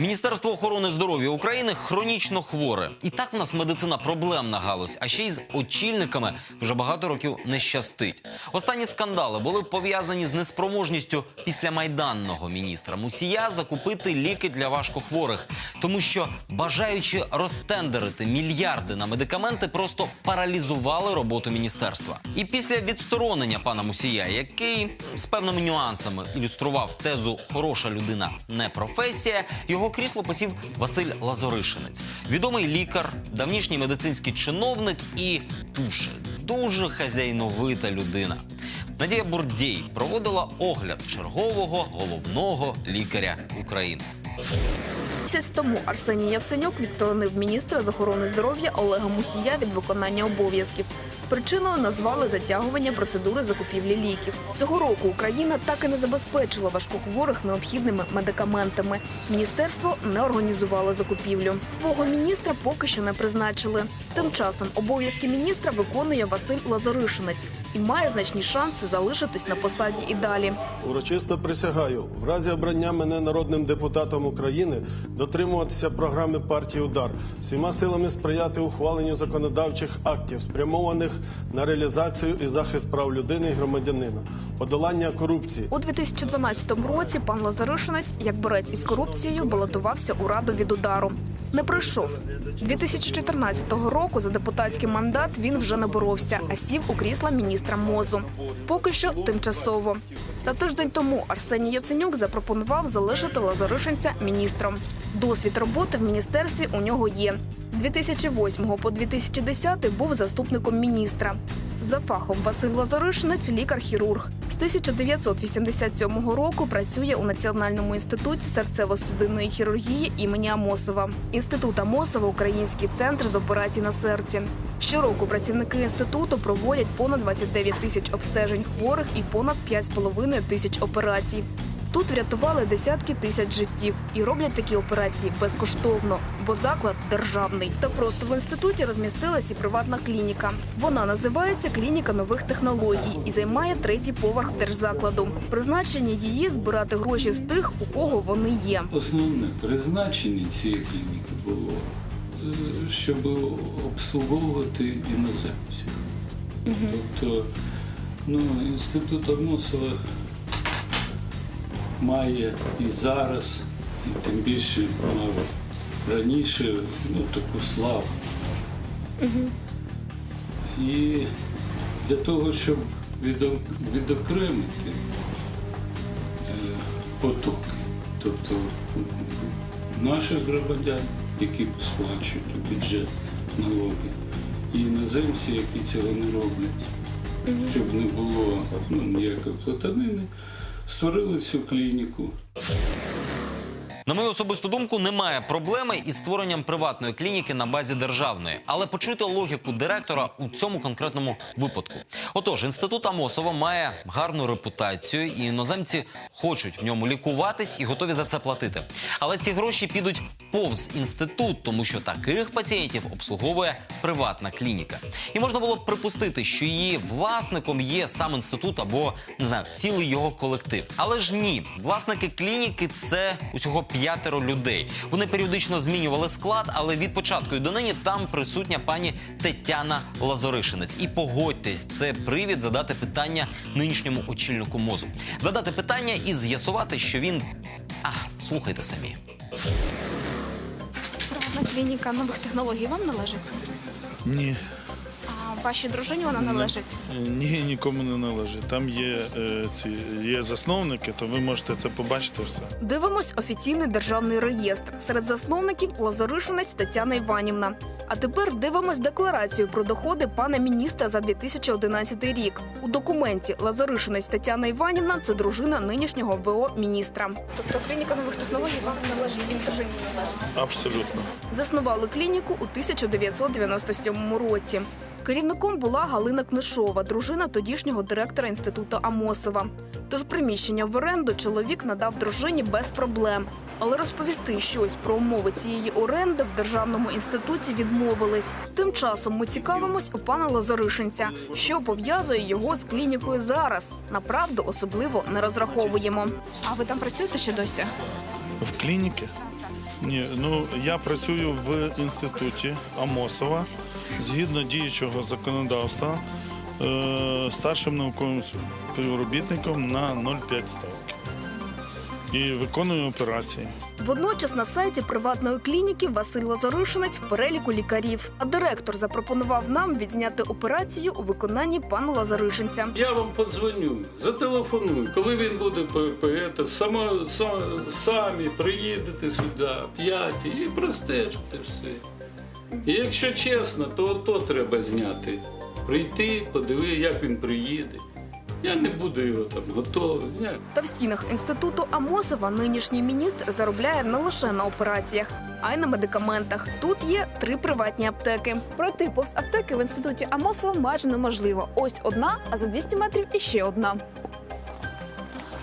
Міністерство охорони здоров'я України хронічно хворе. І так в нас медицина проблемна галузь, а ще й з очільниками вже багато років не щастить. Останні скандали були пов'язані з неспроможністю післямайданного міністра Мусія закупити ліки для важкохворих, тому що бажаючи розтендерити мільярди на медикаменти, просто паралізували роботу міністерства. І після відсторонення пана Мусія, який з певними нюансами ілюстрував тезу хороша людина не професія, його крісло посів Василь Лазоришинець, відомий лікар, давнішній медицинський чиновник і дуже, дуже хазяйновита людина. Надія Бурдєй проводила огляд чергового головного лікаря України. Місяць тому Арсеній Яценюк відсторонив міністра з охорони здоров'я Олега Мусія від виконання обов'язків. Причиною назвали затягування процедури закупівлі ліків. Цього року Україна так і не забезпечила важкохворих необхідними медикаментами. Міністерство не організувало закупівлю. Нового міністра поки що не призначили. Тим часом обов'язки міністра виконує Василь Лазаришинець і має значні шанси залишитись на посаді і далі. Урочисто присягаю в разі обрання мене народним депутатом України дотримуватися програми партії Удар всіма силами сприяти ухваленню законодавчих актів, спрямованих на реалізацію і захист прав людини і громадянина, подолання корупції. У 2012 році пан Лазаришинець, як борець із корупцією, балотувався у раду від удару. Не пройшов. 2014 року за депутатський мандат він вже не боровся, а сів у крісла міністра МОЗу. Поки що тимчасово. Та тиждень тому Арсеній Яценюк запропонував залишити Лазаришинця міністром. Досвід роботи в міністерстві у нього є. З 2008 по 2010 був заступником міністра. За фахом Василь Лазаришинець – лікар-хірург. З 1987 року працює у Національному інституті серцево-судинної хірургії імені Амосова. Інститут Амосова – український центр з операцій на серці. Щороку працівники інституту проводять понад 29 тисяч обстежень хворих і понад 5,5 тисяч операцій. Тут врятували десятки тисяч життів і роблять такі операції безкоштовно, бо заклад державний. Та просто в інституті розмістилась і приватна клініка. Вона називається клініка нових технологій і займає третій поверх держзакладу. Призначення її збирати гроші з тих, у кого вони є. Основне призначення цієї клініки було, е, щоб обслуговувати іноземців. Тобто, ну, інститут Амосова має і зараз, і тим більше мав раніше ну, таку славу. І для того, щоб відокремити е, потоки, тобто наших громадян, які сплачують у бюджет налоги, і іноземці, які цього не роблять, щоб не було ну, ніякої платанини, створили цю клініку. На мою особисту думку, немає проблеми із створенням приватної клініки на базі державної, але почуйте логіку директора у цьому конкретному випадку. Отож, інститут Амосова має гарну репутацію, і іноземці хочуть в ньому лікуватись і готові за це платити. Але ці гроші підуть повз інститут, тому що таких пацієнтів обслуговує приватна клініка. І можна було б припустити, що її власником є сам інститут або не знаю, цілий його колектив. Але ж ні, власники клініки це усього п'ятеро людей. Вони періодично змінювали склад, але від початку і донині там присутня пані Тетяна Лазоришинець. І погодьтесь, це привід задати питання нинішньому очільнику мозу. Задати питання і з'ясувати, що він. А, слухайте самі. Приватна клініка нових технологій вам належить? Ні, вашій дружині вона належить? ні, нікому не належить. Там є е, ці є засновники, то ви можете це побачити все. Дивимось офіційний державний реєстр. Серед засновників Лазаришинець Тетяна Іванівна. А тепер дивимось декларацію про доходи пана міністра за 2011 рік. У документі Лазаришинець Тетяна Іванівна це дружина нинішнього ВО міністра. Тобто клініка нових технологій вам належить, він дружині належить. Абсолютно. Заснували клініку у 1997 році. Керівником була Галина Книшова, дружина тодішнього директора інституту Амосова. Тож приміщення в оренду чоловік надав дружині без проблем. Але розповісти щось про умови цієї оренди в державному інституті відмовились. Тим часом ми цікавимось у пана Лазаришинця, що пов'язує його з клінікою зараз. На правду особливо не розраховуємо. А ви там працюєте ще досі? В клініки? Ні, ну я працюю в інституті Амосова згідно діючого законодавства е, старшим науковим співробітником на 0,5 ставки. І виконую операції. Водночас на сайті приватної клініки Василь Лазаришинець в переліку лікарів. А директор запропонував нам відзняти операцію у виконанні пана Лазаришинця. Я вам подзвоню, зателефоную, коли він буде ПП, само, сам, самі приїдете сюди, п'яті, і простежите все. І якщо чесно, то то треба зняти. Прийти, подиви, як він приїде. Я не буду його там готовий. Та в стінах інституту Амосова нинішній міністр заробляє не лише на операціях, а й на медикаментах. Тут є три приватні аптеки. Пройти повз аптеки в інституті Амосова майже неможливо. Ось одна, а за 200 метрів іще одна.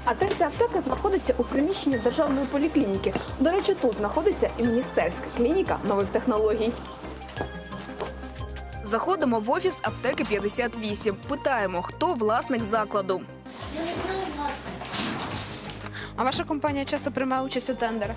А третя аптека знаходиться у приміщенні державної поліклініки. До речі, тут знаходиться і міністерська клініка нових технологій. Заходимо в офіс аптеки 58. Питаємо, хто власник закладу. Я не знаю власне. А ваша компанія часто приймає участь у тендерах.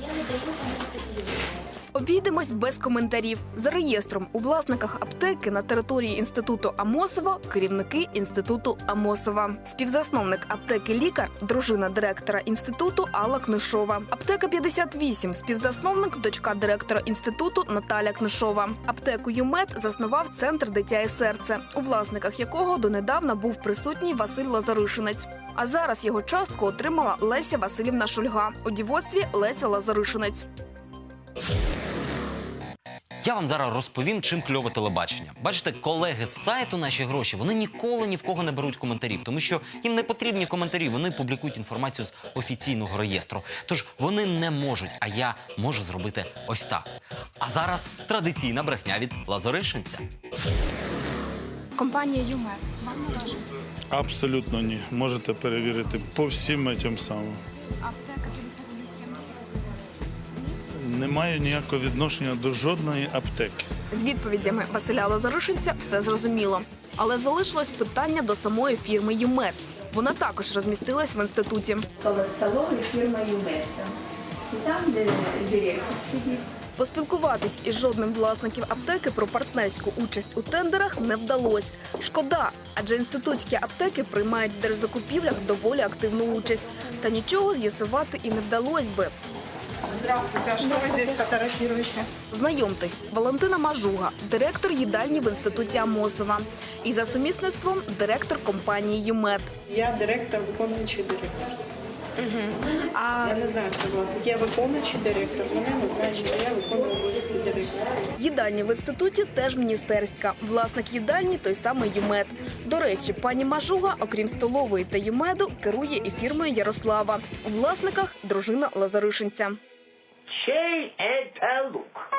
Я не даю коментарів. Обійдемось без коментарів. За реєстром у власниках аптеки на території інституту Амосова керівники інституту Амосова. Співзасновник аптеки лікар, дружина директора інституту Алла Книшова. Аптека 58 співзасновник, дочка директора інституту Наталя Книшова. Аптеку ЮМЕД заснував центр дитя і серце, у власниках якого донедавна був присутній Василь Лазаришинець. А зараз його частку отримала Леся Васильівна Шульга у дівоцтві Леся Лазаришинець. Я вам зараз розповім, чим кльове телебачення. Бачите, колеги з сайту наші гроші вони ніколи ні в кого не беруть коментарів, тому що їм не потрібні коментарі. Вони публікують інформацію з офіційного реєстру. Тож вони не можуть, а я можу зробити ось так. А зараз традиційна брехня від Лазаришинця. Компанія ЮМЕР. Вам належить Абсолютно ні. Можете перевірити по всім цим самим. аптека 58. Не маю ніякого відношення до жодної аптеки. З відповідями Василя Лазаришинця все зрозуміло. Але залишилось питання до самої фірми ЮМЕД. Вона також розмістилась в інституті. коло столової фірма Юмета. І там, де директор сидить. Поспілкуватись із жодним власників аптеки про партнерську участь у тендерах не вдалося. Шкода, адже інститутські аптеки приймають в держзакупівлях доволі активну участь. Та нічого з'ясувати і не вдалося би. Здравствуйте, а что вы здесь фотографируете? Знайомтесь, Валентина Мажуга, директор їдальні в інституті Амосова. І за сумісництвом директор компанії ЮМЕД. Я директор, виконуючий директор. А Я не знаю, хто власник. Я виконуючий директор. Вони не знають, що я виконую обов'язки директора. Їдальня в інституті теж міністерська. Власник їдальні той самий ЮМЕД. До речі, пані Мажуга, окрім столової та ЮМЕДу, керує і фірмою Ярослава. У власниках дружина Лазаришинця Чей это лук?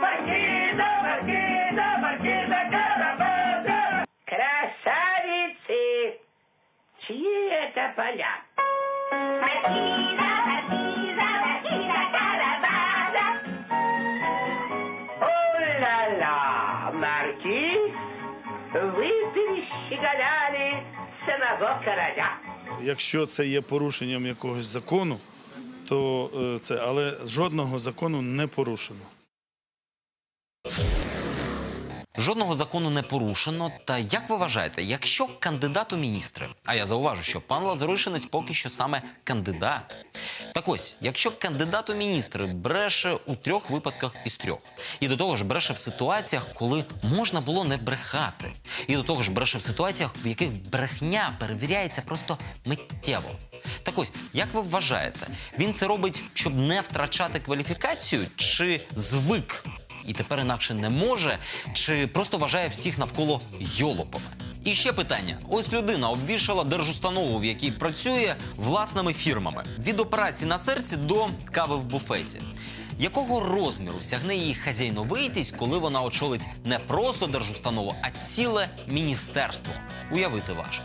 Маркиза, маркиза, маркиза Карабаса! Красавицы! Чьи это поля? Маркиза, маркиза, маркиза Карабаса! О-ла-ла, маркиз, вы перещеголяли самого короля. Якщо це є порушенням якогось закону, то е, це, але жодного закону не порушено. Жодного закону не порушено. Та як ви вважаєте, якщо кандидат у міністри, а я зауважу, що пан Лазаришинець поки що саме кандидат. Так ось, якщо кандидат у міністри бреше у трьох випадках із трьох, і до того ж бреше в ситуаціях, коли можна було не брехати, і до того ж бреше в ситуаціях, в яких брехня перевіряється просто миттєво. Так ось, як ви вважаєте, він це робить, щоб не втрачати кваліфікацію, чи звик і тепер інакше не може, чи просто вважає всіх навколо йолопами? І ще питання: ось людина обвішала держустанову, в якій працює власними фірмами від операції на серці до кави в буфеті. Якого розміру сягне її хазяйновитість, коли вона очолить не просто держустанову, а ціле міністерство? Уявити важко.